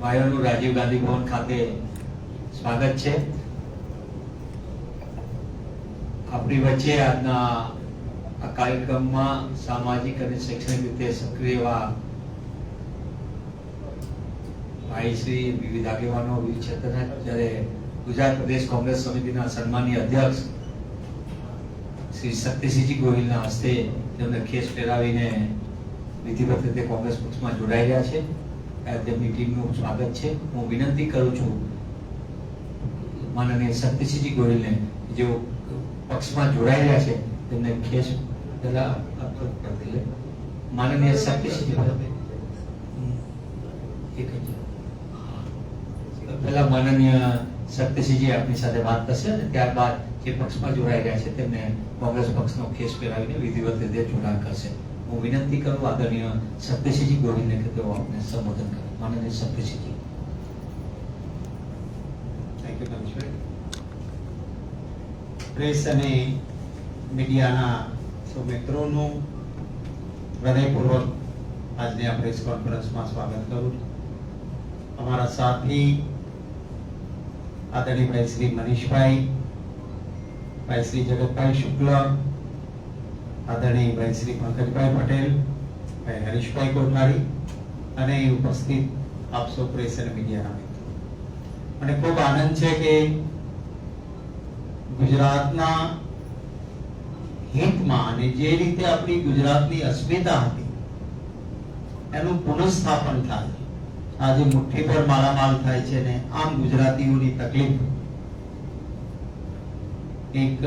ભાઈઓનું રાજીવ ગાંધી ભવન ખાતે સ્વાગત છે. આપણી વચ્ચે આજના આ કાર્યક્રમમાં સામાજિક અને શૈક્ષણિક રીતે સક્રિય એવા ભાઈ શ્રી વિવિધ આગેવાનો, વિવિધ ક્ષેત્રના, જ્યારે ગુજરાત પ્રદેશ કોંગ્રેસ સમિતિના સન્માનીય અધ્યક્ષ શ્રી શક્તિસિંહજી ગોહિલના હસ્તે તેમને ખેસ પહેરાવીને વિધિવત રીતે કોંગ્રેસ પક્ષમાં જોડાઈ રહ્યા છે. આ તેમની ટીમનું સ્વાગત છે હું વિનંતી કરું છું માનનીય શક્તિસિંહજી ગોહિલને, જેઓ પક્ષમાં જોડાઈ રહ્યા છે, તેમને ખેસ પહેલા. માનનીય શક્તિસિંહજી. પહેલા માનનીય શક્તિસિંહજી આપની સાથે વાત કરશે અને ત્યારબાદ જે પક્ષમાં જોડાઈ રહ્યા છે, તેમને કોંગ્રેસ પક્ષનો ખેસ પહેરાવીને વિધિવત રીતે જોડાણ કરશે હું વિનંતી કરું આદરણીય સત્યસિંહજી ગોહિલને કે તેઓ આપને સંબોધન કરે માનનીય શક્તિસિંહજી થેન્ક પ્રેસ અને મીડિયાના સૌ મિત્રોનું હૃદયપૂર્વક આજની આ પ્રેસ કોન્ફરન્સમાં સ્વાગત કરું અમારા સાથી, આદરણીય શ્રી મનીષભાઈ, ભાઈ શ્રી જગતભાઈ શુક્લ, આદરણીય શ્રી પંકજભાઈ પટેલ, ભાઈ હરીશભાઈ કોઠારી અને ઉપસ્થિત આપ સૌ પ્રેસ મીડિયાના મિત્રો. મને ખૂબ આનંદ છે કે ગુજરાતના હિતમાં અને જે રીતે આપણી ગુજરાતની અસ્મિતા હતી, એનું પુનઃસ્થાપન થાય. આજે મુઠ્ઠી પર માલામાલ થાય છે ને આમ ગુજરાતીઓની તકલીફ એક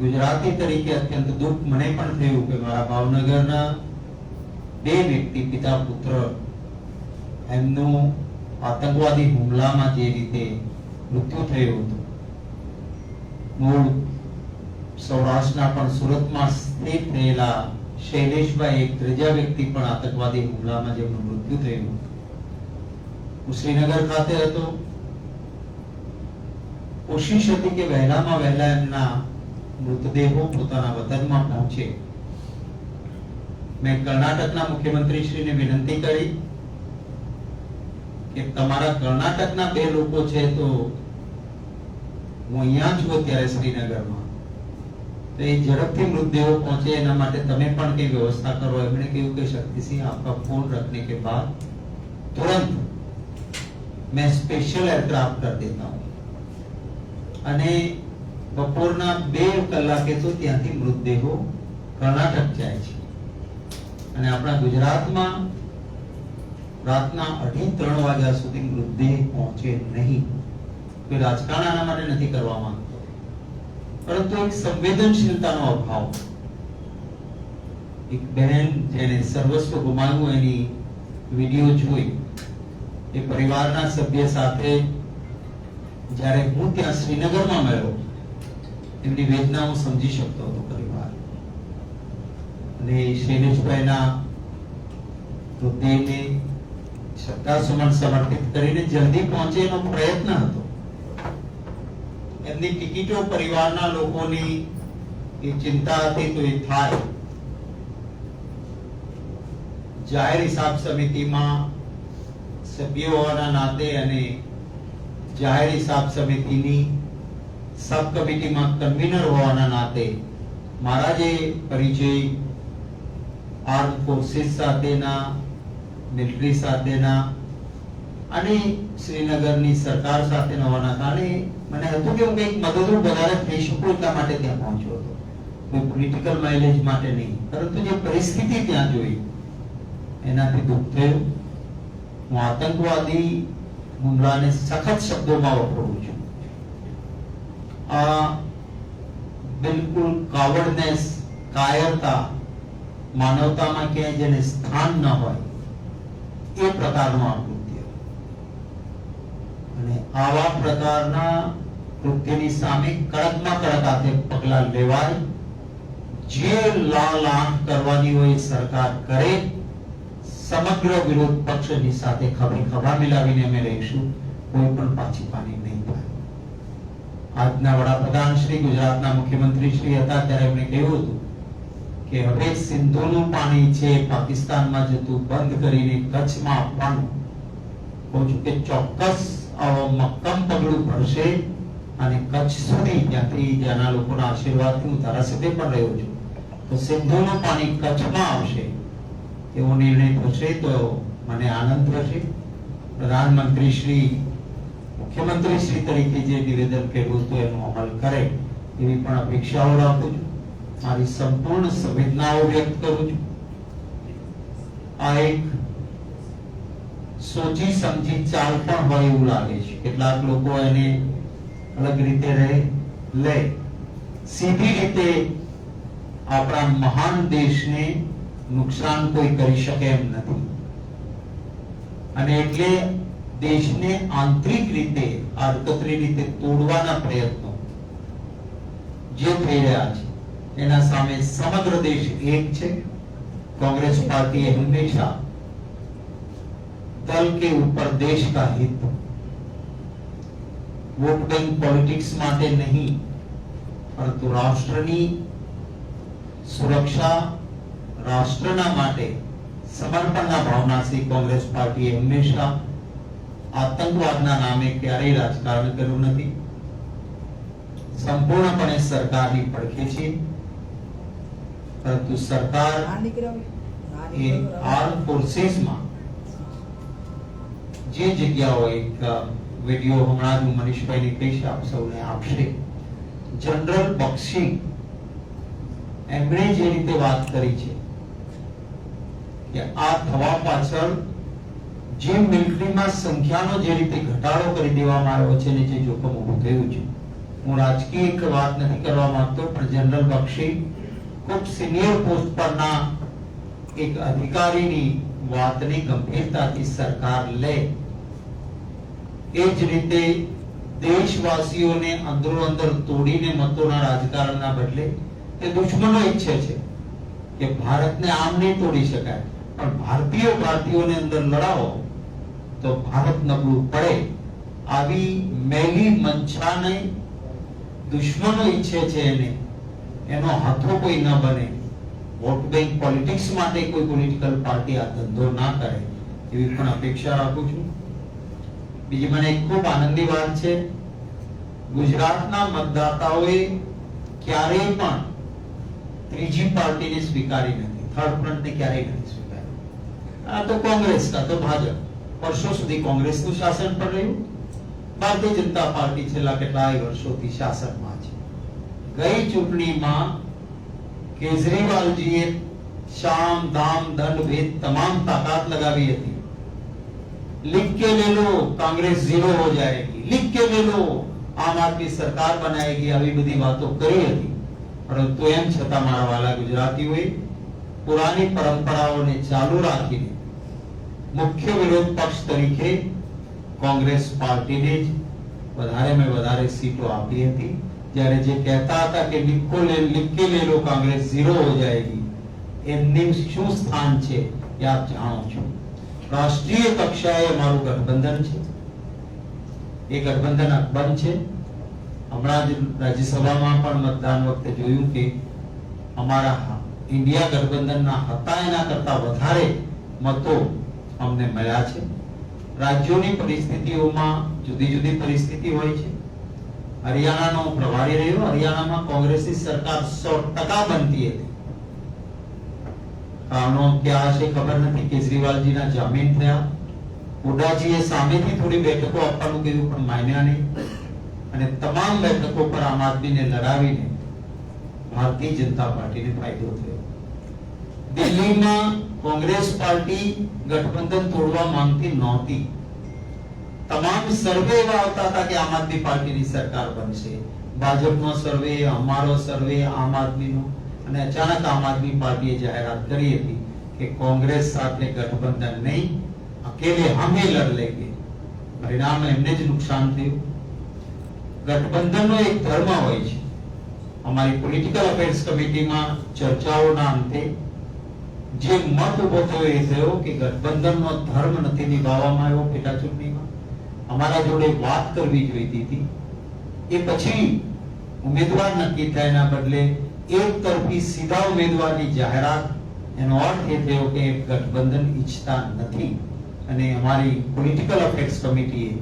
ગુજરાતી તરીકે અત્યંત દુઃખ મને પણ થયું કે મારા ભાવનગરના બે વ્યક્તિ, પિતા, પુત્ર એમનું આતંકવાદી હુમલામાં જે રીતે મૃત્યુ થયું હતું. મૂળ સૌરાષ્ટ્રના પણ સુરતમાં સ્થિત થયેલા શૈલેષભાઈ એક ત્રીજા વ્યક્તિ પણ આતંકવાદી હુમલામાં જેમનું મૃત્યુ થયું હું શ્રીનગર ખાતે હતો. કોશિશ હતી કે વહેલામાં વહેલા એમના મૃતદેહો પોતાના વતનમાં પહોંચે. મેં કર્ણાટકના મુખ્યમંત્રી શ્રીને વિનંતી કરી. કે તમારા કર્ણાટકના બે લોકો છે તો હું અહીંયા છું અત્યારે શ્રીનગરમાં. તો એ ઝડપથી મૃતદેહો પહોંચે એના માટે તમે પણ કઈ વ્યવસ્થા કરો. એમણે કહ્યું કે શક્તિસિંહ આપકા ફોન રખને કે બાદ તુરંત મેં સ્પેશિયલ એરક્રાફ્ટ કરી દેતા હું અને બપોરના બે કલાકે તો ત્યાંથી મૃતદેહો કર્ણાટક જાય છે. અને આપણા ગુજરાતમાં રાતના અઢી ત્રણ વાગ્યા સુધી મૃતદેહ પહોંચે નહીં. કોઈ રાજકારણ આના માટે નથી કરવા માંગતો પરંતુ એક સંવેદનશીલતાનો અભાવ. એક બહેન જેને સર્વસ્વ ગુમાવ્યું એની વીડિયો જોઈ. એ પરિવારના સભ્ય સાથે જ્યારે હું ત્યાં શ્રીનગરમાં મળ્યો એમની વેદના હું સમજી શકતો હતો પરિવાર. અને શૈલેષભાઈના મૃતદેહને શ્રદ્ધાસુમન સમર્પિત કરીને જલ્દી પહોંચે એનો પ્રયત્ન હતો. એમની ટિકિટો પરિવારના લોકોની એ ચિંતા હતી તો એ થાય. જાહેર હિસાબ સમિતિમાં સભ્ય હોવાના નાતે અને જાહેર હિસાબ સમિતિની સબ કમિટીમાં કન્વીનર હોવાના નાતે મારા જે પરિચય આર્મ ફોર્સિસ સાથેના મિલિટરી સાથેના અને શ્રીનગરની સરકાર સાથે હોવાના કારણે મને હતું કે હું કંઈક મદદરૂપ વધારે થઈ શકું એટલા માટે ત્યાં પહોંચ્યો હતો. હું પોલિટિકલ માઇલેજ માટે નહીં, પરંતુ જે પરિસ્થિતિ ત્યાં જોઈ, એનાથી દુઃખ થયું. હું આતંકવાદી હુમલાને સખત શબ્દોમાં વપરાવું છું. આ બિલકુલ કાવડનેસ કાયરતા, માનવતામાં ક્યાંય જેને સ્થાન ન હોય એ પ્રકારનું આ કૃત્ય. અને આવા પ્રકારના કૃત્યની સામે કડકમાં કડક હાથે પગલાં લેવાય, જે આંખ કરવાની હોય સરકાર કરે, સમગ્ર વિરોધ પક્ષની સાથે ખભે ખભા મિલાવીને અમે રહીશું, કોઈ પણ પાછી પાની નહીં થાય. આજના વડાપ્રધાન શ્રી, ગુજરાતના મુખ્યમંત્રી શ્રી હતા ત્યારે એમણે કહ્યું હતું કે હવે સિંધુનું પાણી છે, પાકિસ્તાનમાં જતું બંધ કરીને કચ્છમાં આપવાનું કહું છું કે ચોક્કસ મક્કમ પગલું ભરશે અને કચ્છ સુધી ત્યાંથી ત્યાંના લોકોના આશીર્વાદથી હું ધારાસભ્ય પણ રહ્યો છું. તો સિંધુનું પાણી કચ્છમાં આવશે. એવો નિર્ણય થશે તો મને આનંદ થશે. પ્રધાનમંત્રી શ્રી, મુખ્યમંત્રી શ્રી તરીકે જે નિવેદન કર્યું હતું એનો અમલ કરે એવી પણ અપેક્ષાઓ રાખું છું. મારી સંપૂર્ણ સંવેદનાઓ વ્યક્ત કરું છું. આ એક સોચી સમજી ચાલ પણ હોય એવું લાગે છે. કેટલાક લોકો એને અલગ રીતે રહે. લે, સીધી રીતે આપણા મહાન દેશને નુકસાન કોઈ કરી શકે એમ નથી. અને એટલે દેશને આંતરિક રીતે, આડકતરી રીતે તોડવાના પ્રયત્નો જે થઈ રહ્યા છે. એના સામે સમગ્ર દેશ એક છે कांग्रेस पार्टी हमेशा दल के ऊपर देश का हित वोट बैंक पॉलिटिक्स માટે નહીં પરંતુ રાષ્ટ્રની સુરક્ષા રાષ્ટ્રના માટે સમર્પણના ભાવનાથી કોંગ્રેસ પાર્ટીએ હંમેશા આતંકવાદના નામે ક્યારેય રાજકારણ કર્યું નથી સંપૂર્ણપણે સરકારની પડખે છે પરંતુ સરકાર એ આર્મ ફોર્સીસમાં જે જગ્યાઓ એક વીડિયો હમણાં હું મનીષભાઈને કહીશ આપ સૌને આપશે. જનરલ બક્ષી એમણે જે રીતે વાત કરી છે કે આ થવા પાછળ જે મિલિટરીમાં સંખ્યાનો જે રીતે ઘટાડો કરી દેવામાં આવ્યો છે ને જે જોખમ ઊભું થયું છે. હું રાજકીય એક વાત નથી કરવા માંગતો પણ જનરલ બક્ષી ખૂબ સિનિયર પોસ્ટ પરના એક અધિકારીની વાતને ગંભીરતાથી સરકાર લે. એ જ રીતે દેશવાસીઓને અંદરો અંદર તોડીને મતોના રાજકારણના બદલે એ દુશ્મનો ઈચ્છે છે કે ભારતને આમ નહીં તોડી શકાય. પણ ભારતીય ભારતીયોને અંદર લડાવો તો ભારત નબળું પડે. આવી મેલી મંછાને દુશ્મનો ઈચ્છે છે એને. એનો હાથો કોઈ ન બને. વોટ બેંક પોલિટિક્સ માટે કોઈ પોલિટિકલ પાર્ટી આ ધંધો ના કરે, એવી પણ અપેક્ષા રાખું છું. બીજી મને ખૂબ આનંદની વાત છે, ગુજરાતના મતદાતાઓએ ક્યારેય પણ ત્રીજી પાર્ટીને સ્વીકારી નથી થર્ડ ફ્રન્ટને ક્યારેય નથી સ્વીકારી. આ તો કોંગ્રેસ કા તો ભાજપ. વર્ષો સુધી કોંગ્રેસનું શાસન પણ રહ્યું. ભારતીય જનતા પાર્ટી છેલ્લા કેટલાય વર્ષોથી શાસનમાં ગઈ ચૂંટણીમાં કેજરીવાલજીએ શામ દામ દંડ ભેદ તમામ તાકાત लगावी હતી लिख के ले लो कांग्रेस जीरो हो जाएगी लिख के ले लो આમ આદમી સરકાર બનાવેગી આવી બધી વાતો કરી હતી પરંતુ એમ છતાં મારા વાલા ગુજરાતીઓએ પુરાની પરંપરાઓને ચાલુ રાખીને મુખ્ય વિરોધ પક્ષ તરીકે કોંગ્રેસ પાર્ટીને જ વધારે મેં વધારે સીટો આપી હતી જ્યારે જે કહેતા હતા કે લિખો લે લિખ લે લો, કોંગ્રેસ ઝીરો હો જાયેગી. એમની શું સ્થાન છે એ આપ જાણો છો. રાષ્ટ્રીય કક્ષાએ અમારું ગઠબંધન છે. એ ગઠબંધન અકબંધ છે. હમણાં જ રાજ્યસભામાં પણ મતદાન વખતે જોયું કે અમારા ઇન્ડિયા ગઠબંધનના હતા એના કરતા વધારે મતો અમને મળ્યા છે. રાજ્યોની પરિસ્થિતિઓમાં જુદી જુદી પરિસ્થિતિ હોય છે. હરિયાણાનો પ્રભારી રહ્યો. હરિયાણામાં કોંગ્રેસની સરકાર સો ટકા બનતી હતી. કારણો ક્યાં છે ખબર નથી. કેજરીવાલજીના જામીન થયા. હુડાજીએ સામેથી થોડી બેઠકો આપવાનું કહ્યું પણ માન્યા નહીં. અને તમામ બેઠકો પર આમ આદમીને લડાવીને ભારતીય જનતા પાર્ટીને ફાયદો થયો. દિલ્હીમાં કોંગ્રેસ પાર્ટી ગઠબંધન તોડવા માંગતી નહોતી. તમામ સર્વે એવા આવતા હતા કે આમ આદમી પાર્ટીની સરકાર બનશે. ભાજપનો સર્વે, અમારો સર્વે, આમ આદમીનો. અને અચાનક આમ આદમી પાર્ટીએ જાહેરાત કરી હતી કે કોંગ્રેસ સાથે ગઠબંધન નહીં, અકેલે હમે લડ લેંગે. પરિણામ એમને જ નુકસાન થયું. ગઠબંધનનો એક ધર્મ હોય છે. અમારી પોલિટિકલ અફેર્સ કમિટીમાં ચર્ચાઓના અંતે જે મત ઊભો થયો એ થયો કે ગઠબંધનનો ધર્મ નથી નિભાવવામાં આવ્યો પેટા ચૂંટણીમાં. અમારા જોડે વાત કરવી જોઈતી હતી. એ પછી ઉમેદવાર નક્કી થયાના બદલે એક તરફી સીધા ઉમેદવારની જાહેરાત. એનો અર્થ એ થયો કે ગઠબંધન ઈચ્છતા નથી અને અમારી પોલિટિકલ અફેર્સ કમિટીએ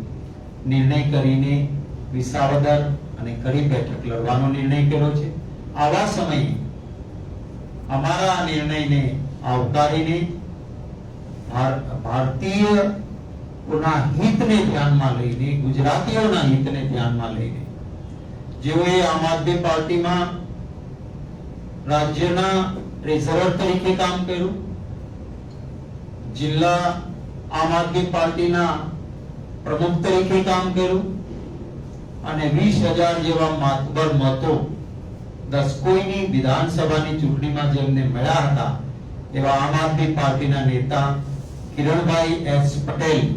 નિર્ણય કરીને વિસાવદર અને કડી બેઠક લડવાનો નિર્ણય કર્યો છે. આવા સમયે અમારા નિર્ણયને આવકારીને ભાર- ભારતીયોના હિતને ધ્યાનમાં લઈને, ગુજરાતીઓના હિતને ધ્યાનમાં લઈને, જેઓએ આમ આદમી પાર્ટીમાં રાજ્યના ટ્રેઝરર તરીકે કામ કર્યું, જિલ્લા આમ આદમી પાર્ટીના પ્રમુખ તરીકે કામ કર્યું, અને વીસ હજાર જેવા માતબર મતો દસકોઈની વિધાનસભાની ચૂંટણીમાં જેમને મળ્યા હતા, એવા આમ આદમી પાર્ટીના નેતા કિરણભાઈ એસ પટેલ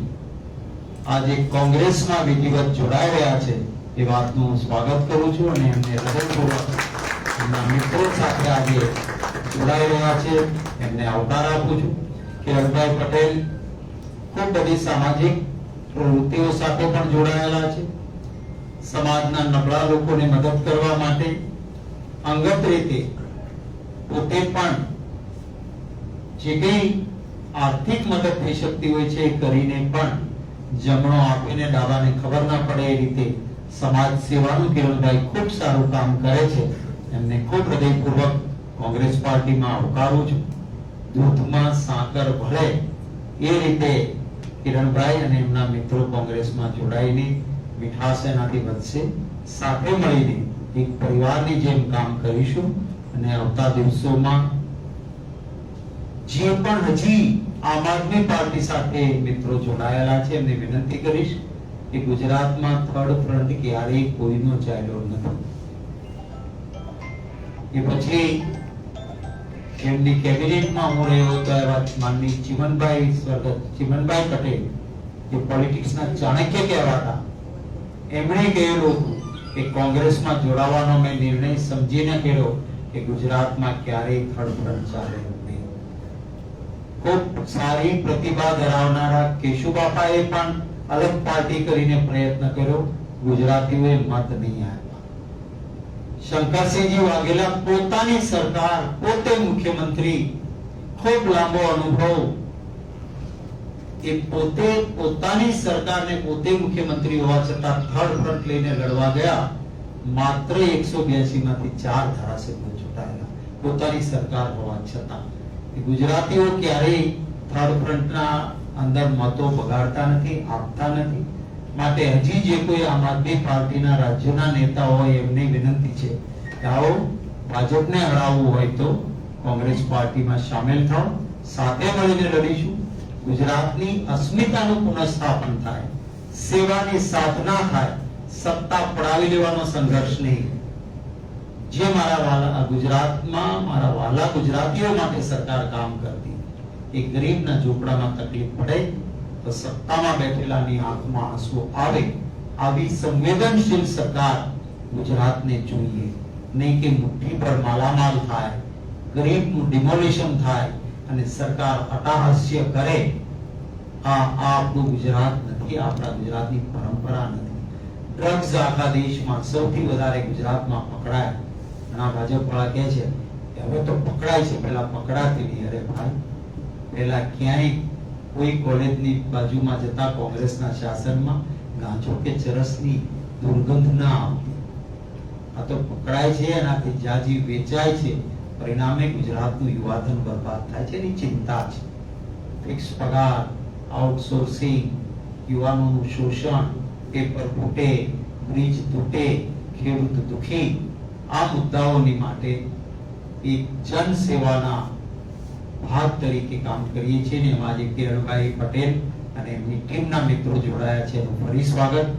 આજે કોંગ્રેસમાં વિધિવત જોડાઈ રહ્યા છે. એ વાતનું હું સ્વાગત કરું છું અને એમને હૃદયપૂર્વક એમના મિત્રો સાથે આજે જોડાઈ રહ્યા છે. એમને આવકાર આપું છું કિરણભાઈ પટેલ ખૂબ બધી સામાજિક પ્રવૃત્તિઓ સાથે પણ જોડાયેલા છે. સમાજના નબળા લોકોને મદદ કરવા માટે અંગત રીતે પોતે પણ જે કંઈ આર્થિક મદદ થઈ શકતી હોય છે એ કરીને પણ જમણો આપીને ડાબાને ખબર ના પડે એ રીતે સમાજ સેવાનું કિરણભાઈ ખૂબ સારું કામ કરે છે. એમને ખૂબ હૃદયપૂર્વક કોંગ્રેસ પાર્ટીમાં આવકારું છું. દૂધમાં સાકર ભળે એ રીતે કિરણભાઈ અને એમના મિત્રો કોંગ્રેસમાં જોડાઈને મીઠાશ એનાથી વધશે. સાથે મળીને એક પરિવારની જેમ કામ કરીશું અને આવતા દિવસોમાં જે પણ હજી આમ આદમી પાર્ટી સાથે મિત્રો જોડાયેલા છે. એમને વિનંતી કરીશ કે ગુજરાતમાં થર્ડ ફ્રન્ટ ક્યારેય કોઈનો ચાલ્યો નથી. એ પછી એમની કેબિનેટમાં હું રહ્યો હતો એવા માનની ચિમનભાઈ સ્વર્ગત, ચિમનભાઈ પટેલ, જે પોલિટિક્સના ચાણક્ય કહેવાતા, એમણે કહેલું હતું કે કોંગ્રેસમાં જોડાવાનો મેં નિર્ણય સમજીને કર્યો કે ગુજરાતમાં ક્યારેય થર્ડ ફ્રન્ટ ચાલે ખૂબ સારી પ્રતિભા ધરાવનારા કેશુબાપાએ પણ અલગ પાર્ટી કરીને પ્રયત્ન કર્યો. ગુજરાતીઓએ મત નહીં આપ્યા. શંકરસિંહજી વાઘેલા પોતાની સરકાર, પોતે મુખ્યમંત્રી, ખૂબ લાંબો અનુભવ. એ પોતે પોતાની સરકારને પોતે મુખ્યમંત્રી હોવા છતાં થર્ડ ફ્રન્ટ લઈને લડવા ગયા. માત્ર એકસો બ્યાસી માંથી ચાર ધારાસભ્યો ચૂંટાયેલા. પોતાની સરકાર હોવા છતાં. એ ગુજરાતીઓ ક્યારેય થર્ડ ફ્રન્ટના અંદર મતો બગાડતા નથી, આપતા નથી. માટે હજી જે કોઈ આમ આદમી પાર્ટીના રાજ્યના નેતા હોય એમને વિનંતી છે કે આવો ભાજપને હરાવવું હોય તો કોંગ્રેસ પાર્ટીમાં સામેલ થાઓ. સાથે મળીને લડીશું. ગુજરાતની અસ્મિતાનું પુનઃસ્થાપન થાય. સેવાની સાધના થાય. સત્તા પડાવી લેવાનો સંઘર્ષ નહીં. જે મારા વાલા ગુજરાતમાં મારા વાલા ગુજરાતીઓ માટે સરકાર કામ કરતી એ ગરીબના ઝૂંપડામાં તકલીફ પડે તો સત્તામાં બેઠેલાની આંખમાં આંસુ આવે આવી સંવેદનશીલ સરકાર ગુજરાતને જોઈએ નહીં કે મુઠ્ઠી પર માલામાલ થાય ગરીબનું ડિમોલિશન થાય અને સરકાર અટ્ટહાસ્ય કરે આ આ આપણું ગુજરાત નથી આપણા ગુજરાતની પરંપરા નથી ડ્રગ્સ આખા દેશમાં સૌથી વધારે ગુજરાતમાં પકડાય ઘણા ભાજપ વાળા કહે છે કે હવે તો પકડાય છે. પેલા પકડાતી નહીં અરે ભાઈ પેલા ક્યાંય કોઈ કોલેજની બાજુમાં જતા કોંગ્રેસના શાસનમાં ગાંજો કે ચરસની દુર્ગંધ ના આવતી. આ તો પકડાય છે એનાથી જાજી વેચાય છે. પરિણામે ગુજરાતનું યુવાધન બરબાદ થાય છે. એની ચિંતા છે. ફિક્સ પગાર આઉટસોર્સિંગ યુવાનોનું શોષણ પેપર ફૂટે બ્રિજ તૂટે, ખેડૂત દુખી આ મુદ્દાઓની માટે એક જનસેવાના ભાગ તરીકે કામ કરીએ છીએ ને એમાં આજે કિરણભાઈ પટેલ અને એમની ટીમના મિત્રો જોડાયા છે. એનું ફરી સ્વાગત.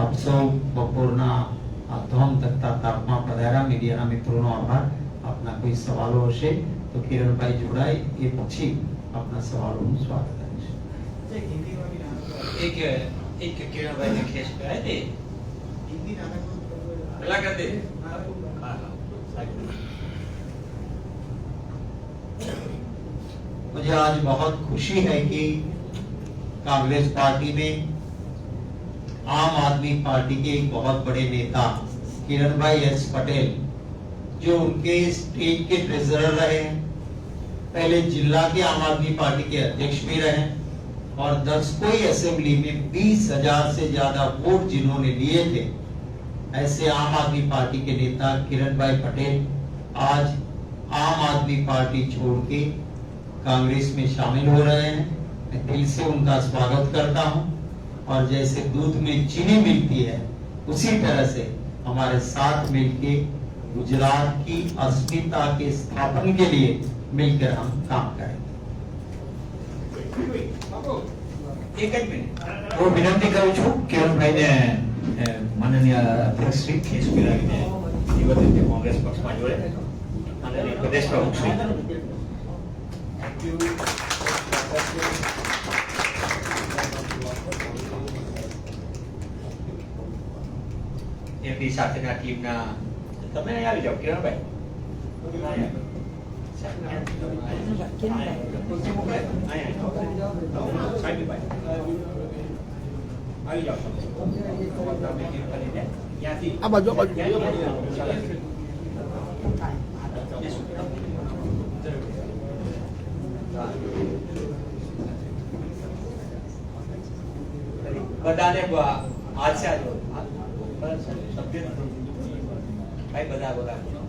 આપ સૌ બપોરના આ ધોમ તકતા તાપમાં પધાર્યા. મીડિયાના મિત્રોનો આભાર. આપના કોઈ સવાલો હશે તો કિરણભાઈ જોડાય. એ પછી આપના સવાલોનું સ્વાગત કરીશ. એક એક કિરણભાઈ ને ખેસ કરાય દે. હિન્દી નાટક પેલા કર मुझे आज बहुत खुशी है कि कांग्रेस पार्टी में आम आदमी पार्टी के एक बहुत बड़े नेता किरण भाई एस पटेल, जो उनके स्टेट के ट्रेजरर रहे हैं। पहले जिला के आम आदमी पार्टी के अध्यक्ष भी रहे और दस कोई असेंबली में बीस हज़ार से ज़्यादा वोट जिन्होंने लिए थे, ऐसे आम आदमी पार्टी के नेता किरण भाई पटेल आज आम आदमी पार्टी छोड़ के कांग्रेस में शामिल हो रहे हैं मैं दिल से उनका स्वागत करता हूं और जैसे दूध में चीनी मिलती है उसी तरह से हमारे साथ मिलके गुजरात की अस्मिता के स्थापन के लिए मिलकर हम काम करेंगे એક જ મિનિટ હું વિનંતી કરું છું કિરણભાઈને અ, માનનીય અધ્યક્ષ શ્રી ખેસ પીરાવીને વિધિવત રીતે કોંગ્રેસ પક્ષમાં જોડે માનનીય પ્રદેશ પ્રમુખ શ્રી you. MP ศาสนาทีมนาทำไมไนอะไรไม่ยากใช่ไหมกินอะไรไม่ยากใช่ไหมไยากอาบัยกอาบั બધાને બ- હાથ છે આજો. સભ્ય ભાઈ બધા બધા આમથી આમ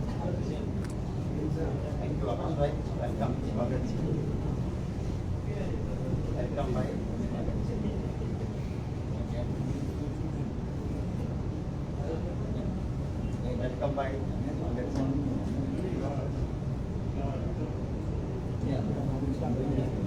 હું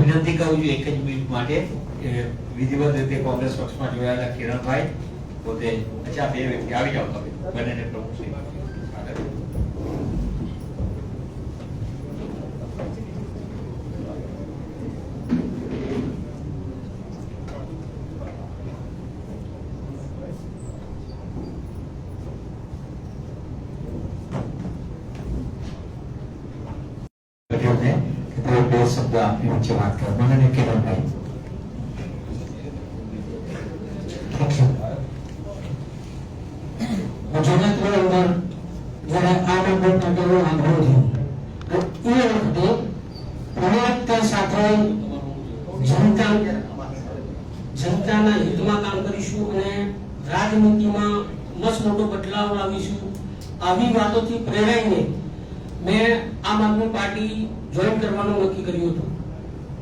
વિનંતી કરું છું એક જ મિનિટ માટે વિધિવત રીતે કોંગ્રેસ પક્ષમાં જોડાયેલા કિરણભાઈ પોતે અચ્છા બે વ્યક્તિ આવી જાઓ તમે બંનેને પ્રમુખ શ્રી ጋ ሞቼ ማክተብ ሆነ ነገር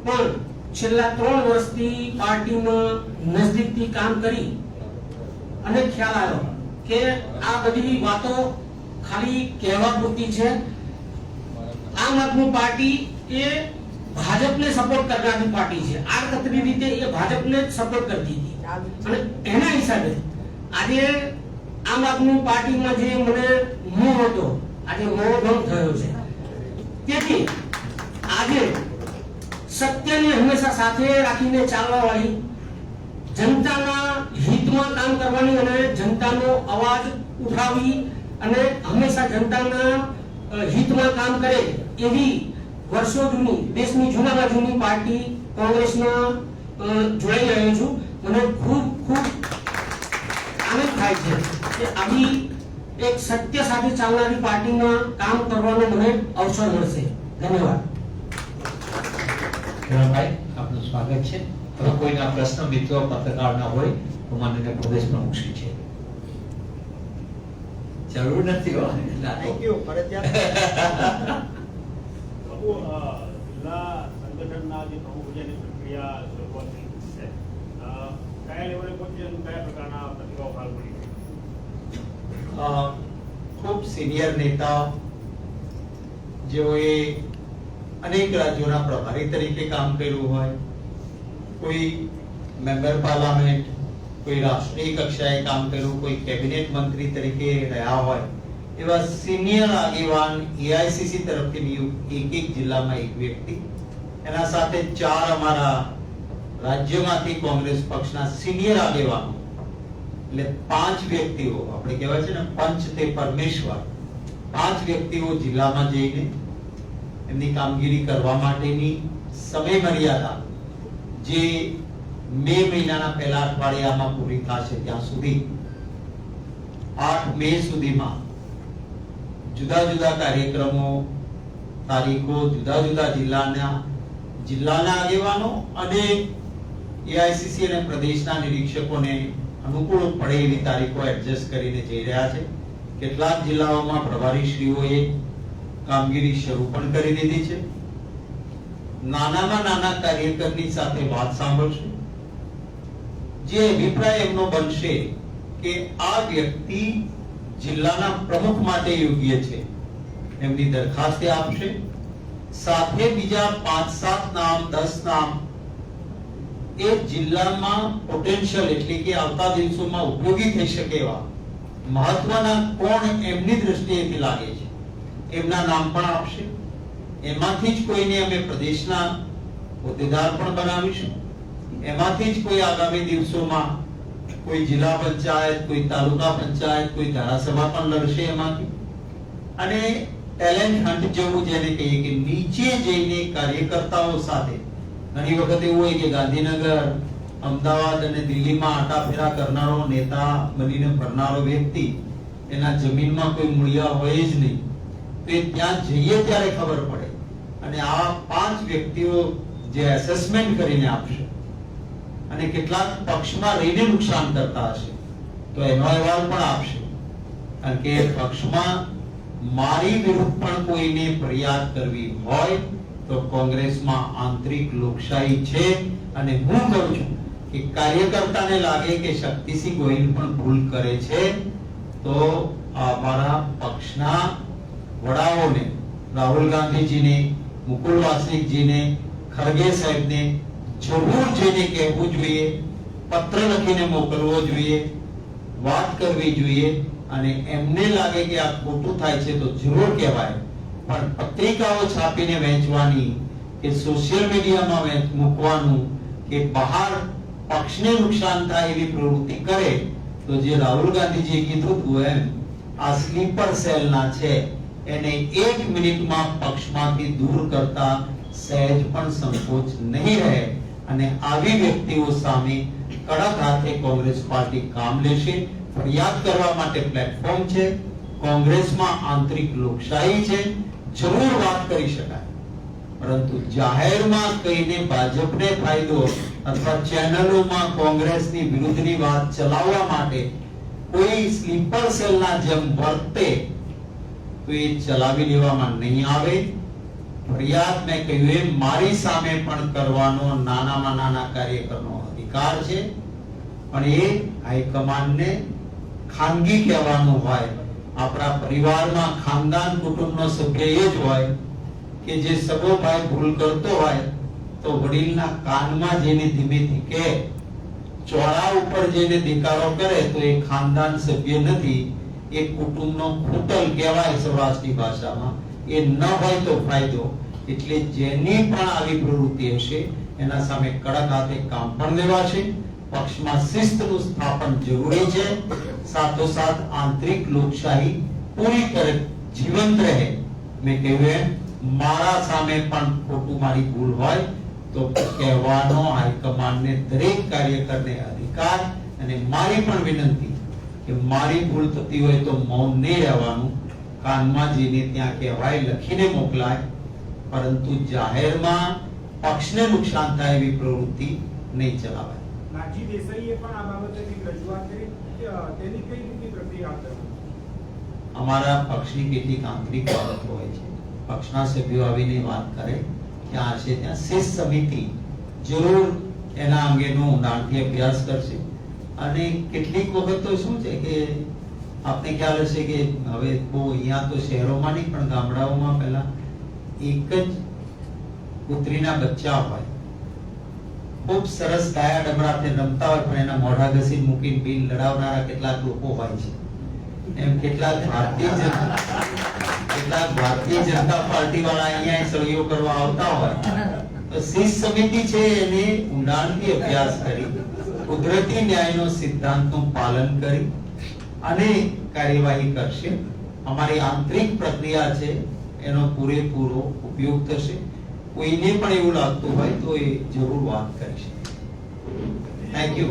પણ છેલ્લા ત્રણ વર્ષથી પાર્ટીમાં નજદીકથી કામ કરી અને ખ્યાલ આવ્યો કે આ બધી વાતો ખાલી કહેવા પૂરતી છે. આમ આદમી પાર્ટી એ ભાજપને સપોર્ટ કરનારી પાર્ટી છે. આડકતરી રીતે એ ભાજપને જ સપોર્ટ કરતી હતી. અને એના હિસાબે આજે આમ આદમી પાર્ટીમાં જે મને મોહ હતો, આજે મોહ ભંગ થયો છે. તેથી આજે સત્યને હંમેશા સાથે રાખીને ચાલવાવાળી, જનતાના હિતમાં કામ કરવાની અને જનતાનો અવાજ ઉઠાવી અને હંમેશા જનતાના હિતમાં કામ કરે એવી વર્ષો જૂની, દેશની જૂનામાં જૂની પાર્ટી કોંગ્રેસમાં જોડાઈ રહ્યો છું. મને ખૂબ ખૂબ આનંદ થાય છે કે આવી એક સત્ય સાથે ચાલનારી પાર્ટીમાં કામ કરવાનો મને અવસર મળશે. ધન્યવાદ. કિરણભાઈ આપનું સ્વાગત છે. હવે કોઈના પ્રશ્ન મિત્રો પત્રકારના હોય તો માનનીય પ્રદેશ પ્રમુખ શ્રી છે. જરૂર નથી થેન્ક યુ ફરજિયાત. પ્રભુ અ, જિલ્લા સંગઠનના જે પ્રમુખ છે પ્રક્રિયા શરૂઆત થઈ છે. કયા લેવલે પહોંચી કયા પ્રકારના પ્રતિભાવ હાલ મળી ખૂબ સિનિયર નેતા જેઓએ અનેક રાજ્યોના પ્રભારી તરીકે કામ કર્યું હોય, કોઈ મેમ્બર પાર્લામેન્ટ, કોઈ રાષ્ટ્રીય કક્ષાએ કામ કર્યું, કોઈ કેબિનેટ મંત્રી તરીકે રહ્યા હોય, એવા સિનિયર આગેવાન એઆઈસીસી તરફથી નિયુક્ત એક એક જિલ્લામાં એક વ્યક્તિ. એના સાથે ચાર અમારા રાજ્યમાંથી કોંગ્રેસ પક્ષના સિનિયર આગેવાનો. એટલે પાંચ વ્યક્તિઓ, આપણે કહેવાય છે ને, પંચ તે પરમેશ્વર. પાંચ વ્યક્તિઓ જિલ્લામાં જઈને એમની કામગીરી કરવા માટેની સમય મર્યાદા જે મે મહિનાના પહેલા અઠવાડિયામાં પૂરી થશે ત્યાં સુધી. આઠ મે સુધીમાં જુદા જુદા કાર્યક્રમો, તારીખો જુદા જુદા જિલ્લાના જિલ્લાના આગેવાનો અને એઆઈસીસી અને પ્રદેશના નિરીક્ષકોને અનુકૂળ પડે એવી તારીખો એડજસ્ટ કરીને જઈ રહ્યા છે. કેટલાક જિલ્લાઓમાં પ્રભારીશ્રીઓએ કામગીરી શરૂ પણ કરી દીધી છે. નાનામાં નાના કાર્યકરની સાથે વાત સાંભળશું. જે અભિપ્રાય એમનો બનશે કે આ વ્યક્તિ જિલ્લાના પ્રમુખ માટે યોગ્ય છે. એમની દરખાસ્ત આપશે. સાથે બીજા પાંચ સાત નામ, દસ નામ એ જિલ્લામાં પોટેન્શિયલ એટલે કે આવતા દિવસોમાં ઉપયોગી થઈ શકે એવા મહત્વના કોણ એમની દ્રષ્ટિએથી લાગે છે. એમના નામ પણ આપશે. એમાંથી જ કોઈને અમે પ્રદેશના હોદ્દેદાર પણ બનાવીશું. એમાંથી જ કોઈ આગામી દિવસોમાં કોઈ જિલ્લા પંચાયત, કોઈ તાલુકા પંચાયત, કોઈ ધારાસભા પણ લડશે એમાંથી. અને ટેલેન્ટ હન્ટ જેવું જેને કહીએ કે નીચે જઈને કાર્યકર્તાઓ સાથે, ઘણી વખત એવું હોય કે ગાંધીનગર, અમદાવાદ અને દિલ્હીમાં આટા ફેરા કરનારો નેતા બનીને ફરનારો વ્યક્તિ, એના જમીનમાં કોઈ મૂળિયા હોય જ નહીં. તો ત્યાં જઈએ ત્યારે ખબર પડે. અને આ પાંચ વ્યક્તિઓ જે એસેસમેન્ટ કરીને આપશે અને કેટલાક પક્ષમાં રહીને નુકસાન કરતા હશે, તો એનો અહેવાલ પણ આપશે. કારણ કે પક્ષમાં મારી વિરુદ્ધ પણ કોઈને ફરિયાદ કરવી હોય તો કોંગ્રેસમાં આંતરિક લોકશાહી છે. અને હું કહું છું કે કાર્યકર્તાને લાગે કે શક્તિસિંહ ગોહિલ પણ ભૂલ કરે છે, તો અમારા પક્ષના વડાઓને, રાહુલ ગાંધીજીને, મુકુલ વાસનિકજીને, ખરગે સાહેબને જરૂર જઈને કહેવું જોઈએ, પત્ર લખીને મોકલવો જોઈએ, વાત કરવી જોઈએ અને એમને લાગે કે આ ખોટું થાય છે તો જરૂર કહેવાય. પણ પત્રિકાઓ છાપીને વહેંચવાની કે સોશિયલ મીડિયામાં મૂકવાનું કે બહાર પક્ષને નુકસાન થાય એવી પ્રવૃત્તિ કરે, તો જે રાહુલ ગાંધીજીએ કીધું હતું એમ, આ સ્લીપર સેલના છે. એને એક મિનિટમાં પક્ષમાંથી દૂર કરતા સહેજ પણ સંકોચ નહીં રહે. અને આવી વ્યક્તિઓ સામે કડક હાથે કોંગ્રેસ પાર્ટી કામ લેશે. ફરિયાદ કરવા માટે પ્લેટફોર્મ છે. કોંગ્રેસમાં આંતરિક લોકશાહી છે. જરૂર વાત કરી શકાય. પરંતુ જાહેરમાં કહીને ભાજપને ફાયદો અથવા ચેનલોમાં કોંગ્રેસની વિરુદ્ધની વાત ચલાવવા માટે કોઈ સ્લીપર સેલના જેમ વર્તે તો એ ચલાવી લેવામાં નહીં આવે. ફરિયાદ મેં કહ્યું એમ, મારી સામે પણ કરવાનો નાનામાં નાના કાર્યકરનો અધિકાર છે. પણ એ હાઈકમાન્ડને ખાનગી કહેવાનું હોય, આપણા પરિવારમાં ખાનદાન કુટુંબનો સભ્ય એ જ હોય કે જે સગો ભાઈ ભૂલ કરતો હોય, તો વડીલના કાનમાં જેને ધીમેથી કહે ચોળા ઉપર જેને દેકારો કરે, તો એ ખાનદાન સભ્ય નથી. એ કુટુંબનો કુટલ કહેવાય સૌરાષ્ટ્રની ભાષામાં. એ ન હોય તો ફાયદો. એટલે જેની પણ આવી પ્રવૃત્તિ હશે, એના સામે કડક હાથે કામ પણ લેવાશે. પક્ષમાં શિસ્તનું સ્થાપન જરૂરી છે. સાથોસાથ આંતરિક લોકશાહી પૂરી કરે જીવંત રહે. મેં કહ્યું એમ, મારા સામે પણ ખોટું મારી ભૂલ હોય, તો કહેવાનો હાઈકમાન્ડને દરેક કાર્યકરને અધિકાર અને મારી પણ વિનંતી. કે મારી ભૂલ થતી હોય તો મૌન નહીં રહેવાનું. કાનમાં જઈને ત્યાં કહેવાય લખીને મોકલાય. પરંતુ જાહેરમાં પક્ષને નુકસાન થાય એવી પ્રવૃત્તિ નહીં ચલાવાય. નાજી દેસાઈએ પણ આ બાબતે રજૂઆત કરી તેની કઈ રીતની પ્રક્રિયા અમારા પક્ષની કેટલીક આંતરિક બાબતો હોય છે. પક્ષના સભ્યો આવીને વાત કરે ત્યાં છે ત્યાં શિસ્ત સમિતિ જરૂર એના અંગેનો ઊંડાણથી અભ્યાસ કરશે. અને કેટલીક વખત તો શું છે કે આપને ખ્યાલ હશે કે હવે બહુ અહીંયા તો શહેરોમાં નહીં, પણ ગામડાઓમાં પહેલા એક જ કૂતરીના બચ્ચા હોય. ખૂબ સરસ ગાયા ડબરાથી રમતા હોય, પણ એના મોઢા ઘસી મૂકીને બિલ લડાવનારા કેટલાક લોકો હોય છે. એમ કેટલાક ભારતીય જનતા કેટલાક ભારતીય જનતા પાર્ટી વાળા અહીંયા સહયોગ કરવા આવતા હોય. તો શિસ્ત સમિતિ છે એને ઊંડાણથી અભ્યાસ કરી. કુદરતી ન્યાયનો સિદ્ધાંતનું પાલન કરી અને કાર્યવાહી કરશે. અમારી આંતરિક પ્રક્રિયા છે, એનો પૂરેપૂરો ઉપયોગ થશે. કોઈને પણ એવું લાગતું હોય તો એ જરૂર વાત કરી શકે. Thank you